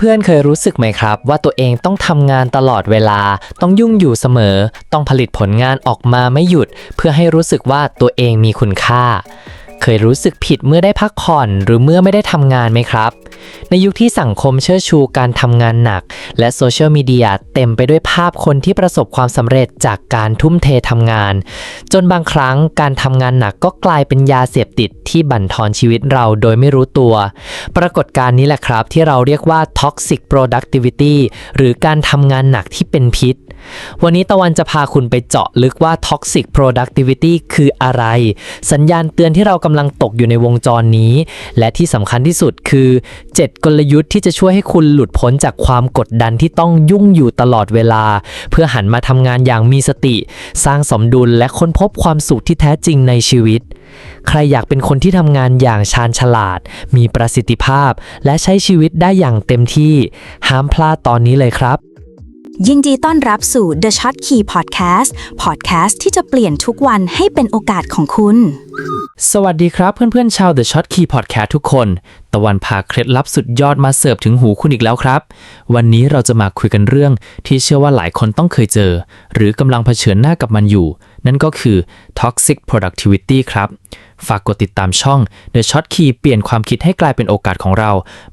เพื่อนๆ เคยรู้สึกไหมครับ ว่าตัวเองต้องทำงานตลอดเวลา ต้องยุ่งอยู่เสมอ ต้องผลิตผลงานออกมาไม่หยุด เพื่อให้รู้สึกว่าตัวเองมีคุณค่า เคยรู้สึกผิดเมื่อได้พักผ่อนหรือเมื่อไม่ได้ทำงานไหมครับ ในยุคที่สังคมเชิดชูการทำงานหนัก และโซเชียลมีเดียเต็มไปด้วยภาพคนที่ประสบความสำเร็จจากการทุ่มเททำงาน จนบางครั้งการทำงานหนักก็กลายเป็นยาเสพติดที่บั่นทอนชีวิตเราโดยไม่รู้ตัว ปรากฏการณ์นี้แหละครับที่เราเรียกว่า toxic productivity หรือการทำงานหนักที่เป็นพิษ วันนี้ตะวันจะพาคุณไปเจาะลึกว่า toxic productivity คืออะไร สัญญาณเตือนที่เรากำลังตกอยู่ในวงจรนี้ และที่สำคัญที่สุดคือ 7 กลยุทธ์ที่จะช่วยให้คุณหลุดพ้นจากความกดดันที่ต้องยุ่งอยู่ตลอดเวลา เพื่อหันมาทำงานอย่างมีสติ สร้างสมดุลและค้นพบความสุขที่แท้จริงในชีวิตใครอยากเป็นคนที่ทำงานอย่างชาญฉลาด มีประสิทธิภาพ และใช้ชีวิตได้อย่างเต็มที่ ห้ามพลาดตอนนี้เลยครับ ยินดีต้อนรับสู่ The Shot Key Podcast Podcast ที่จะเปลี่ยนทุกวันให้เป็นโอกาสของคุณ สวัสดีครับเพื่อนๆชาว The Shot Key Podcast ทุกคน ตะวันพาเคล็ดลับสุดยอดมาเสิร์ฟถึงหูคุณอีกแล้วครับ วันนี้เราจะมาคุยกันเรื่องที่เชื่อว่าหลายคนต้องเคยเจอ หรือกำลังเผชิญหน้ากับมันอยู่ นั่นก็คือ toxic productivity ครับฝากกดติดตามช่อง The Shot Key เปลี่ยนความคิดให้กลายเป็นโอกาสของเรา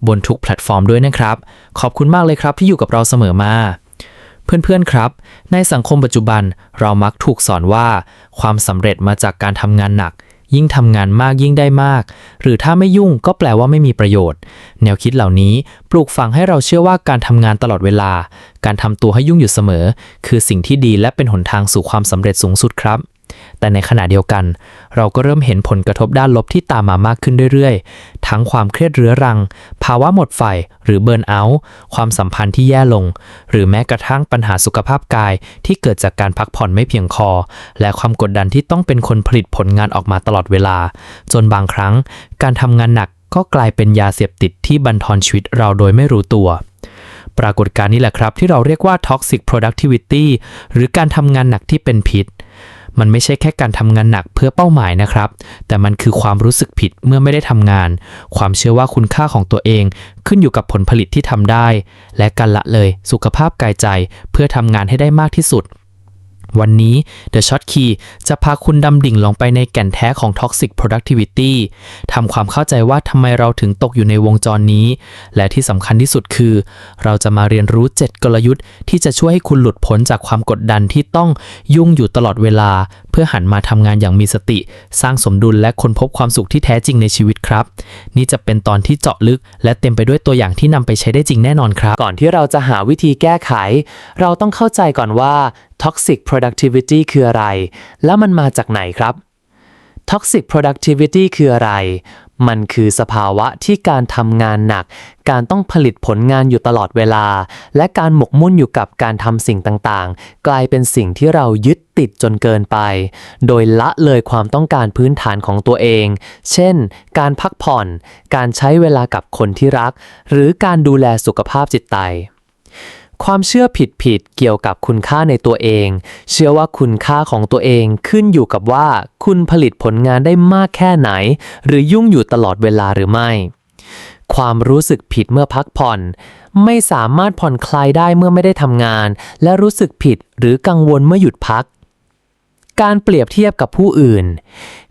บนทุกแพลตฟอร์มด้วยนะครับ ขอบคุณมากเลยครับที่อยู่กับเราเสมอมา เพื่อนๆครับ ในสังคมปัจจุบันเรามักถูกสอนว่า ความสำเร็จมาจากการทำงานหนัก ยิ่งทำงานมากยิ่งได้มาก หรือถ้าไม่ยุ่งก็แปลว่าไม่มีประโยชน์ แนวคิดเหล่านี้ปลูกฝังให้เราเชื่อว่าการทำงานตลอดเวลา การทำตัวให้ยุ่งอยู่เสมอ คือสิ่งที่ดีและเป็นหนทางสู่ความสำเร็จสูงสุดครับ แต่ในขณะเดียวกัน เราก็เริ่มเห็นผลกระทบด้านลบที่ตามมามากขึ้นเรื่อยๆ ทั้งความเครียดเรื้อรัง ภาวะหมดไฟหรือเบิร์นเอาท์ความสัมพันธ์ที่แย่ลง หรือแม้กระทั่งปัญหาสุขภาพกายที่เกิดจากการพักผ่อนไม่เพียงพอและความกดดันที่ต้องเป็นคนผลิตผลงานออกมาตลอดเวลา จนบางครั้ง การทำงานหนักก็กลายเป็นยาเสพติดที่บั่นทอนชีวิตเราโดยไม่รู้ตัวปรากฏการณ์นี้แหละครับที่เราเรียกว่า toxic productivity หรือการทำงานหนักที่เป็นพิษ มันไม่ใช่แค่การทำงานหนักเพื่อเป้าหมายนะครับ แต่มันคือความรู้สึกผิดเมื่อไม่ได้ทำงาน ความเชื่อว่าคุณค่าของตัวเองขึ้นอยู่กับผลผลิตที่ทำได้ และการละเลยสุขภาพกายใจเพื่อทำงานให้ได้มากที่สุด วันนี้ The Short Key จะพาคุณดำดิ่งลงไปในแก่นแท้ของ Toxic Productivity ทำความเข้าใจว่าทำไมเราถึงตกอยู่ในวงจรนี้ และที่สำคัญที่สุดคือ เราจะมาเรียนรู้ 7 กลยุทธ์ ที่จะช่วยให้คุณหลุดพ้นจากความกดดันที่ต้องยุ่งอยู่ตลอดเวลา เพื่อหันมาทำงานอย่างมีสติ สร้างสมดุลและค้นพบความสุขที่แท้จริงในชีวิตครับ นี่จะเป็นตอนที่เจาะลึก และเต็มไปด้วยตัวอย่างที่นำไปใช้ได้จริงแน่นอนครับ ก่อนที่เราจะหาวิธีแก้ไข เราต้องเข้าใจก่อนว่า toxic productivity คืออะไร และมันมาจากไหนครับ toxic productivity คืออะไร มันคือสภาวะที่การทำงานหนัก การต้องผลิตผลงานอยู่ตลอดเวลา และการหมกมุ่นอยู่กับการทำสิ่งต่างๆ กลายเป็นสิ่งที่เรายึดติดจนเกินไป โดยละเลยความต้องการพื้นฐานของตัวเอง เช่น การพักผ่อน การใช้เวลากับคนที่รัก หรือการดูแลสุขภาพจิตใจ ความเชื่อผิดๆเกี่ยวกับคุณค่าในตัวเอง เชื่อว่าคุณค่าของตัวเองขึ้นอยู่กับว่าคุณผลิตผลงานได้มากแค่ไหน หรือยุ่งอยู่ตลอดเวลาหรือไม่ ความรู้สึกผิดเมื่อพักผ่อน ไม่สามารถผ่อนคลายได้เมื่อไม่ได้ทำงาน และรู้สึกผิดหรือกังวลเมื่อหยุดพักการเปรียบเทียบกับผู้อื่น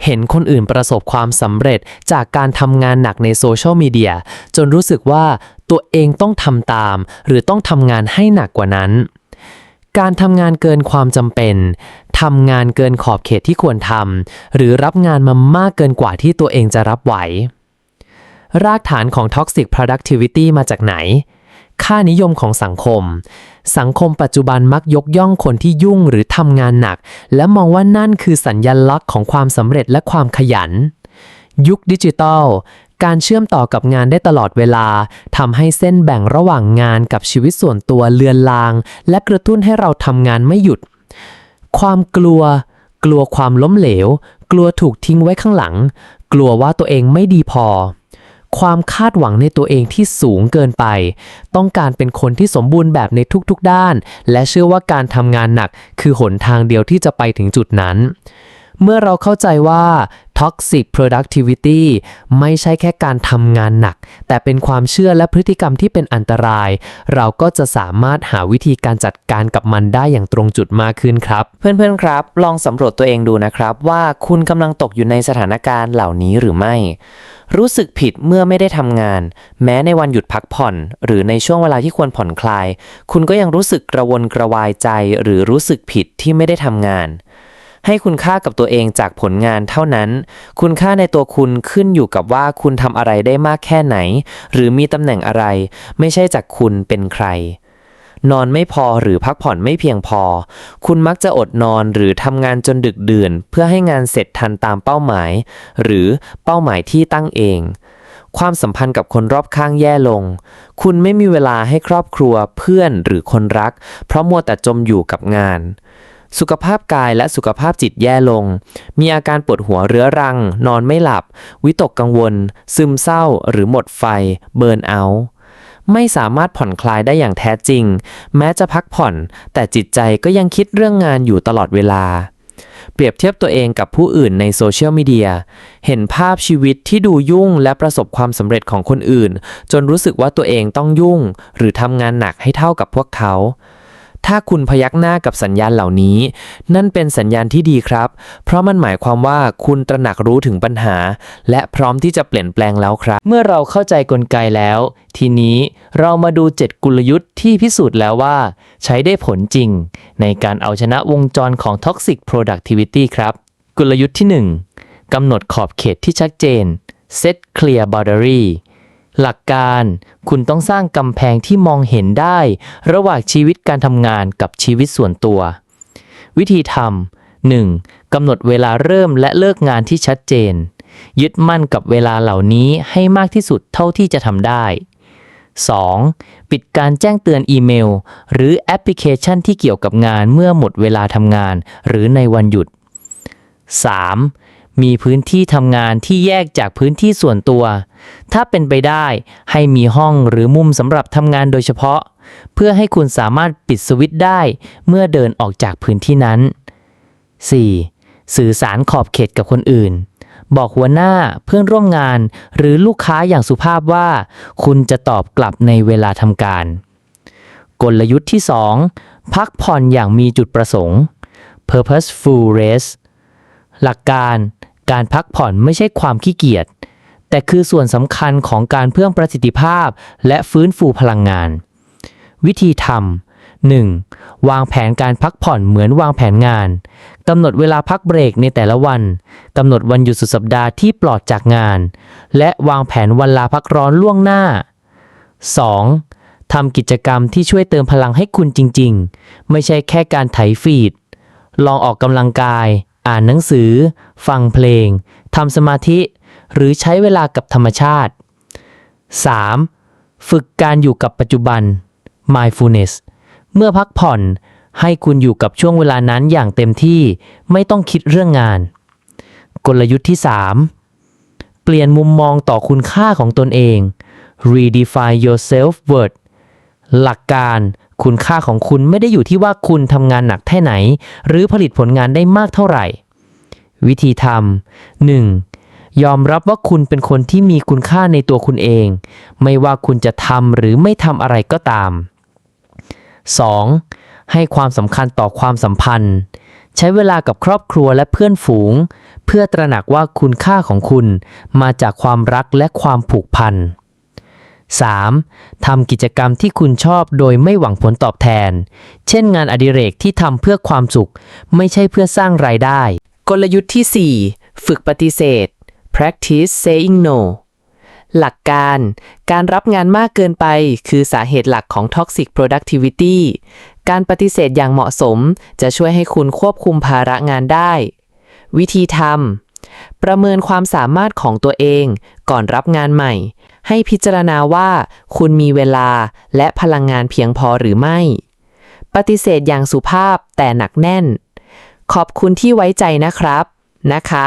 เห็นคนอื่นประสบความสำเร็จจากการทำงานหนักในโซเชียลมีเดียจนรู้สึกว่า ตัวเองต้องทำตาม หรือต้องทำงานให้หนักกว่านั้น การทำงานเกินความจำเป็นทำงานเกินขอบเขตที่ควรทำหรือรับงานมามากเกินกว่าที่ตัวเองจะรับไหว รากฐานของ toxic productivity มาจากไหน ค่านิยมของสังคม สังคมปัจจุบันมักยกย่องคนที่ยุ่งหรือทำงานหนัก และมองว่านั่นคือสัญญลักษณ์ของความสำเร็จและความขยัน ยุคดิจิทัล การเชื่อมต่อกับงานได้ตลอดเวลาทำให้เส้นแบ่งระหว่างงานกับชีวิตส่วนตัวเลือนลาง และกระตุ้นให้เราทำงานไม่หยุด ความกลัว กลัวความล้มเหลว กลัวถูกทิ้งไว้ข้างหลัง กลัวว่าตัวเองไม่ดีพอ ความคาดหวังในตัวเองที่สูงเกินไป ต้องการเป็นคนที่สมบูรณ์แบบในทุกๆด้าน และเชื่อว่าการทำงานหนักคือหนทางเดียวที่จะไปถึงจุดนั้นเมื่อเราเข้าใจว่า Toxic Productivity ไม่ใช่แค่การทำงานหนัก แต่เป็นความเชื่อและพฤติกรรมที่เป็นอันตราย เราก็จะสามารถหาวิธีการจัดการกับมันได้อย่างตรงจุดมากขึ้นครับ เพื่อนๆครับ ลองสำรวจตัวเองดูนะครับว่าคุณกำลังตกอยู่ในสถานการณ์เหล่านี้หรือไม่ รู้สึกผิดเมื่อไม่ได้ทำงาน แม้ในวันหยุดพักผ่อน หรือในช่วงเวลาที่ควรผ่อนคลาย คุณก็ยังรู้สึกกระวนกระวายใจ หรือรู้สึกผิดที่ไม่ได้ทำงาน ให้คุณค่ากับตัวเองจากผลงานเท่านั้น คุณค่าในตัวคุณขึ้นอยู่กับว่าคุณทำอะไรได้มากแค่ไหน หรือมีตำแหน่งอะไร ไม่ใช่จากคุณเป็นใครนอนไม่พอหรือพักผ่อนไม่เพียงพอ คุณมักจะอดนอนหรือทำงานจนดึกดื่น เพื่อให้งานเสร็จทันตามเป้าหมาย หรือเป้าหมายที่ตั้งเอง ความสัมพันธ์กับคนรอบข้างแย่ลง คุณไม่มีเวลาให้ครอบครัวเพื่อนหรือคนรัก เพราะมัวแต่จมอยู่กับงาน สุขภาพกายและสุขภาพจิตแย่ลง มีอาการปวดหัวเรื้อรัง นอนไม่หลับ วิตกกังวล ซึมเศร้า หรือหมดไฟ เบิร์นเอาท์ไม่สามารถผ่อนคลายได้อย่างแท้จริง แม้จะพักผ่อน แต่จิตใจก็ยังคิดเรื่องงานอยู่ตลอดเวลา เปรียบเทียบตัวเองกับผู้อื่นในโซเชียลมีเดีย เห็นภาพชีวิตที่ดูยุ่งและประสบความสำเร็จของคนอื่น จนรู้สึกว่าตัวเองต้องยุ่ง หรือทำงานหนักให้เท่ากับพวกเขา ถ้าคุณพยักหน้ากับสัญญาณเหล่านี้ นั่นเป็นสัญญาณที่ดีครับ เพราะมันหมายความว่าคุณตระหนักรู้ถึงปัญหา และพร้อมที่จะเปลี่ยนแปลงแล้วครับ เมื่อเราเข้าใจกลไกแล้ว ทีนี้เรามาดู 7 กลยุทธ์ที่พิสูจน์แล้วว่า ใช้ได้ผลจริง ในการเอาชนะวงจรของ Toxic Productivity ครับ กลยุทธ์ที่ 1กำหนดขอบเขตที่ชัดเจน Set Clear Boundary หลักการคุณต้องสร้างกำแพงที่มองเห็นได้ ระหว่างชีวิตการทำงานกับชีวิตส่วนตัว วิธีทำ 1. กำหนดเวลาเริ่มและเลิกงานที่ชัดเจน ยึดมั่นกับเวลาเหล่านี้ให้มากที่สุดเท่าที่จะทำได้ 2. ปิดการแจ้งเตือนอีเมล หรือแอปพลิเคชันที่เกี่ยวกับงานเมื่อหมดเวลาทำงาน หรือในวันหยุด 3. มีพื้นที่ทำงานที่แยกจากพื้นที่ส่วนตัว ถ้าเป็นไปได้ให้มีห้องหรือมุมสำหรับทำงานโดยเฉพาะ เพื่อให้คุณสามารถปิดสวิตช์ได้เมื่อเดินออกจากพื้นที่นั้น 4. สื่อสารขอบเขตกับคนอื่น บอกหัวหน้าเพื่อนร่วมงานหรือลูกค้าอย่างสุภาพว่า คุณจะตอบกลับในเวลาทำการ กลยุทธ์ที่ 2 พักผ่อนอย่างมีจุดประสงค์ purposeful rest หลักการ การพักผ่อนไม่ใช่ความขี้เกียจ แต่คือส่วนสำคัญของการเพิ่มประสิทธิภาพ และฟื้นฟูพลังงาน วิธีทำ 1. วางแผนการพักผ่อนเหมือนวางแผนงาน กำหนดเวลาพักเบรกในแต่ละวัน กำหนดวันหยุดสุดสัปดาห์ที่ปลอดจากงาน และวางแผนวันลาพักร้อนล่วงหน้า 2. ทำกิจกรรมที่ช่วยเติมพลังให้คุณจริง ๆ ไม่ใช่แค่การไถฟีด ลองออกกำลังกาย อ่านหนังสือ ฟังเพลง ทำสมาธิ หรือใช้เวลากับธรรมชาติ 3. ฝึกการอยู่กับปัจจุบัน mindfulness เมื่อพักผ่อนให้คุณอยู่กับช่วงเวลานั้นอย่างเต็มที่ไม่ต้องคิดเรื่องงาน กลยุทธ์ที่ 3 เปลี่ยนมุมมองต่อคุณค่าของตนเอง redefine your self worth หลักการ คุณค่าของคุณไม่ได้อยู่ที่ว่าคุณทำงานหนักแค่ไหน หรือผลิตผลงานได้มากเท่าไหร่ วิธีทำ 1. ยอมรับว่าคุณเป็นคนที่มีคุณค่าในตัวคุณเอง ไม่ว่าคุณจะทำหรือไม่ทำอะไรก็ตาม 2. ให้ความสำคัญต่อความสัมพันธ์ ใช้เวลากับครอบครัวและเพื่อนฝูง เพื่อตระหนักว่าคุณค่าของคุณมาจากความรักและความผูกพัน 3. ทำกิจกรรมที่คุณชอบโดยไม่หวังผลตอบแทน เช่นงานอดิเรกที่ทำเพื่อความสุข ไม่ใช่เพื่อสร้างรายได้ กลยุทธ์ที่ 4 ฝึกปฏิเสธ practice saying no หลักการ การรับงานมากเกินไป คือสาเหตุหลักของ toxic productivity การปฏิเสธอย่างเหมาะสม จะช่วยให้คุณควบคุมภาระงานได้ วิธีทำ ประเมินความสามารถของตัวเองก่อนรับงานใหม่ ให้พิจารณาว่าคุณมีเวลาและพลังงานเพียงพอหรือไม่ ปฏิเสธอย่างสุภาพแต่หนักแน่น ขอบคุณที่ไว้ใจนะครับนะคะ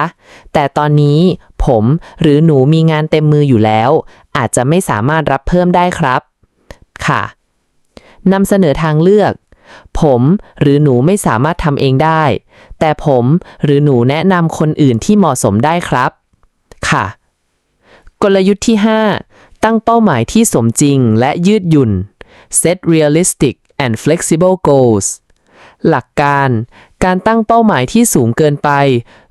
แต่ตอนนี้ผมหรือหนูมีงานเต็มมืออยู่แล้ว อาจจะไม่สามารถรับเพิ่มได้ครับ ค่ะนำเสนอทางเลือก ผมหรือหนูไม่สามารถทำเองได้ แต่ผมหรือหนูแนะนำคนอื่นที่เหมาะสมได้ครับ ค่ะ กลยุทธ์ที่ 5 ตั้งเป้าหมายที่สมจริงและยืดหยุ่น set realistic and flexible goals หลักการ การตั้งเป้าหมายที่สูงเกินไป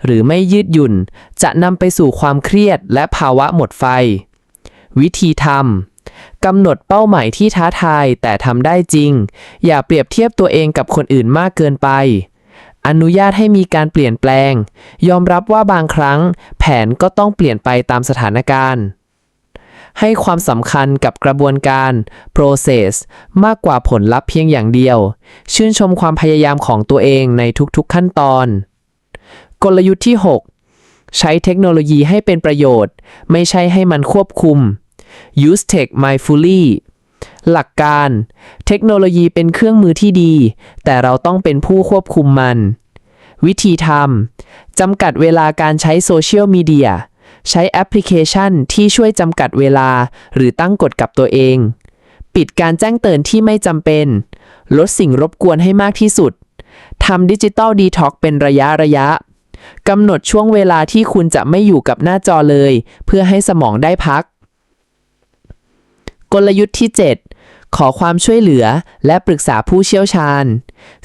หรือไม่ยืดหยุ่น จะนำไปสู่ความเครียดและภาวะหมดไฟ วิธีทำ กำหนดเป้าหมายที่ท้าทายแต่ทำได้จริง อย่าเปรียบเทียบตัวเองกับคนอื่นมากเกินไป อนุญาตให้มีการเปลี่ยนแปลง ยอมรับว่าบางครั้ง แผนก็ต้องเปลี่ยนไปตามสถานการณ์ ให้ความสำคัญกับกระบวนการ process มากกว่าผลลัพธ์เพียงอย่างเดียว ชื่นชมความพยายามของตัวเองในทุกๆขั้นตอน กลยุทธ์ที่ 6 ใช้เทคโนโลยีให้เป็นประโยชน์ ไม่ใช่ให้มันควบคุม use tech mindfully หลักการ เทคโนโลยีเป็นเครื่องมือที่ดี แต่เราต้องเป็นผู้ควบคุมมัน วิธีทำจำกัดเวลาการใช้โซเชียลมีเดียใช้แอปพลิเคชันที่ช่วยจำกัดเวลา หรือตั้งกฎกับตัวเอง ปิดการแจ้งเตือนที่ไม่จำเป็น ลดสิ่งรบกวนให้มากที่สุดทำดิจิตอลดีท็อกเป็นระยะระยะกำหนดช่วงเวลาที่คุณจะไม่อยู่กับหน้าจอเลย เพื่อให้สมองได้พัก กลยุทธ์ที่ 7 ขอความช่วยเหลือและปรึกษาผู้เชี่ยวชาญ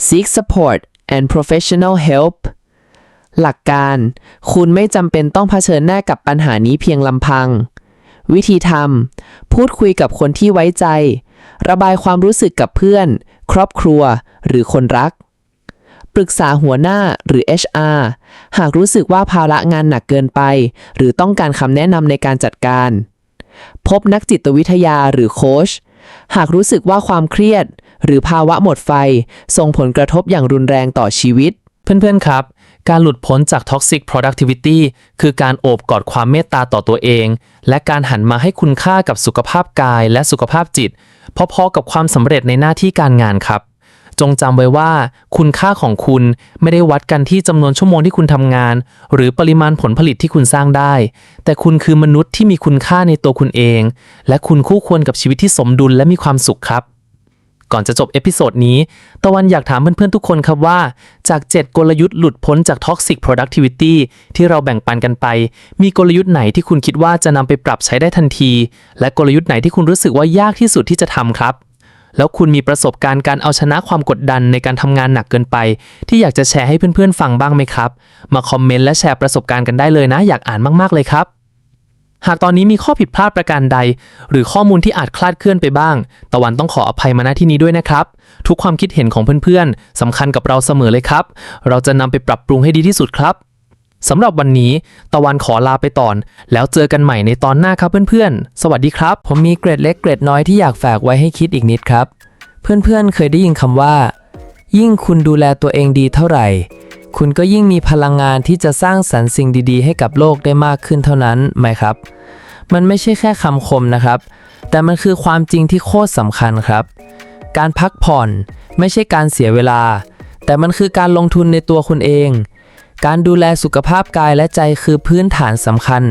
seek support and professional help หลักการ คุณไม่จำเป็นต้องเผชิญหน้ากับปัญหานี้เพียงลำพัง วิธีทำ พูดคุยกับคนที่ไว้ใจ ระบายความรู้สึกกับเพื่อน ครอบครัว หรือคนรัก ปรึกษาหัวหน้าหรือ HR หากรู้สึกว่าภาระงานหนักเกินไป หรือต้องการคำแนะนำในการจัดการ พบนักจิตวิทยาหรือโค้ชหากรู้สึกว่าความเครียด หรือภาวะหมดไฟ ส่งผลกระทบอย่างรุนแรงต่อชีวิต เพื่อนๆครับ การหลุดพ้นจาก toxic productivity คือการโอบกอดความเมตตาต่อตัวเอง และการหันมาให้คุณค่ากับสุขภาพกายและสุขภาพจิต พอๆกับความสำเร็จในหน้าที่การงานครับ จงจำไว้ว่า คุณค่าของคุณไม่ได้วัดกันที่จำนวนชั่วโมงที่คุณทำงาน หรือปริมาณผลผลิตที่คุณสร้างได้ แต่คุณคือมนุษย์ที่มีคุณค่าในตัวคุณเอง และคุณคู่ควรกับชีวิตที่สมดุลและมีความสุขครับ ก่อนจะจบเอพิโซดนี้ ตะวันอยากถามเพื่อนๆทุกคนครับว่า จาก 7 กลยุทธ์หลุดพ้นจาก Toxic Productivity ที่เราแบ่งปันกันไป มีกลยุทธ์ไหนที่คุณคิดว่าจะนำไปปรับใช้ได้ทันที และกลยุทธ์ไหนที่คุณรู้สึกว่ายากที่สุดที่จะทำครับ แล้วคุณมีประสบการณ์การเอาชนะความกดดันในการทำงานหนักเกินไป ที่อยากจะแชร์ให้เพื่อนๆฟังบ้างไหมครับ มาคอมเมนต์และแชร์ประสบการณ์กันได้เลยนะ อยากอ่านมากๆเลยครับ หากตอนนี้มีข้อผิดพลาดประการใด หรือข้อมูลที่อาจคลาดเคลื่อนไปบ้าง ตะวันต้องขออภัยมาณที่นี้ด้วยนะครับ ทุกความคิดเห็นของเพื่อนๆสำคัญกับเราเสมอเลยครับ เราจะนำไปปรับปรุงให้ดีที่สุดครับ สำหรับวันนี้ตะวันขอลาไปก่อน แล้วเจอกันใหม่ในตอนหน้าครับเพื่อนๆ สวัสดีครับ ผมมีเกร็ดเล็กเกร็ดน้อยที่อยากฝากไว้ให้คิดอีกนิดครับ เพื่อนๆเคยได้ยินคำว่า ยิ่งคุณดูแลตัวเองดีเท่าไหร่ คุณก็ยิ่งมีพลังงานที่จะสร้างสรรค์สิ่งดีๆ ให้กับโลกได้มากขึ้นเท่านั้นไหมครับ มันไม่ใช่แค่คำคมนะครับ แต่มันคือความจริงที่โคตรสำคัญครับ การพักผ่อนไม่ใช่การเสียเวลา แต่มันคือการลงทุนในตัวคุณเอง การดูแลสุขภาพกายและใจคือพื้นฐานสำคัญ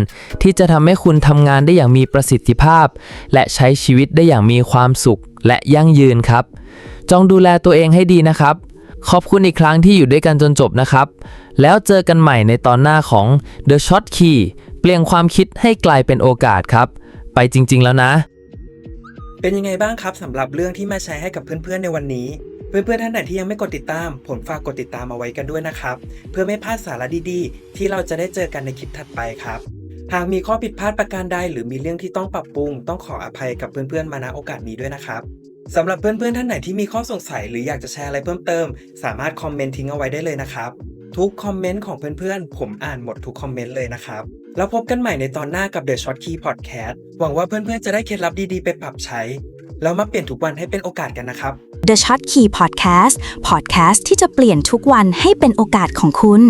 ที่จะทำให้คุณทำงานได้อย่างมีประสิทธิภาพ และใช้ชีวิตได้อย่างมีความสุขและยั่งยืนครับจงดูแลตัวเองให้ดีนะครับ ขอบคุณอีกครั้งที่อยู่ด้วยกันจนจบนะครับ แล้วเจอกันใหม่ในตอนหน้าของ The Shot Key เปลี่ยนความคิดให้กลายเป็นโอกาสครับ ไปจริง ๆ แล้วนะ เป็นยังไงบ้างครับสำหรับเรื่องที่มาแชร์ให้กับเพื่อนๆในวันนี้ เพื่อนๆท่านไหนที่ยังไม่กดติดตาม ผมฝากกดติดตามเอาไว้กันด้วยนะครับ เพื่อไม่พลาดสาระดีๆ ที่เราจะได้เจอกันในคลิปถัดไปครับหากมีข้อผิดพลาดประการใดหรือมีเรื่องที่ต้องปรับปรุง ต้องขออภัยกับเพื่อนๆมาณโอกาสนี้ด้วยนะครับสำหรับเพื่อนๆท่านไหนที่มีข้อสงสัยหรืออยากจะแชร์อะไรเพิ่มเติม สามารถคอมเมนต์ทิ้งเอาไว้ได้เลยนะครับ ทุกคอมเมนต์ของเพื่อนๆ ผมอ่านหมดทุกคอมเมนต์เลยนะครับ แล้วพบกันใหม่ในตอนหน้ากับ The Short Key Podcast หวังว่าเพื่อนๆจะได้เคล็ดลับดีๆ ไปปรับใช้ แล้วมาเปลี่ยนทุกวันให้เป็นโอกาสกันนะครับ The Shot Key Podcast Podcast ที่จะเปลี่ยนทุกวันให้เป็นโอกาสของคุณ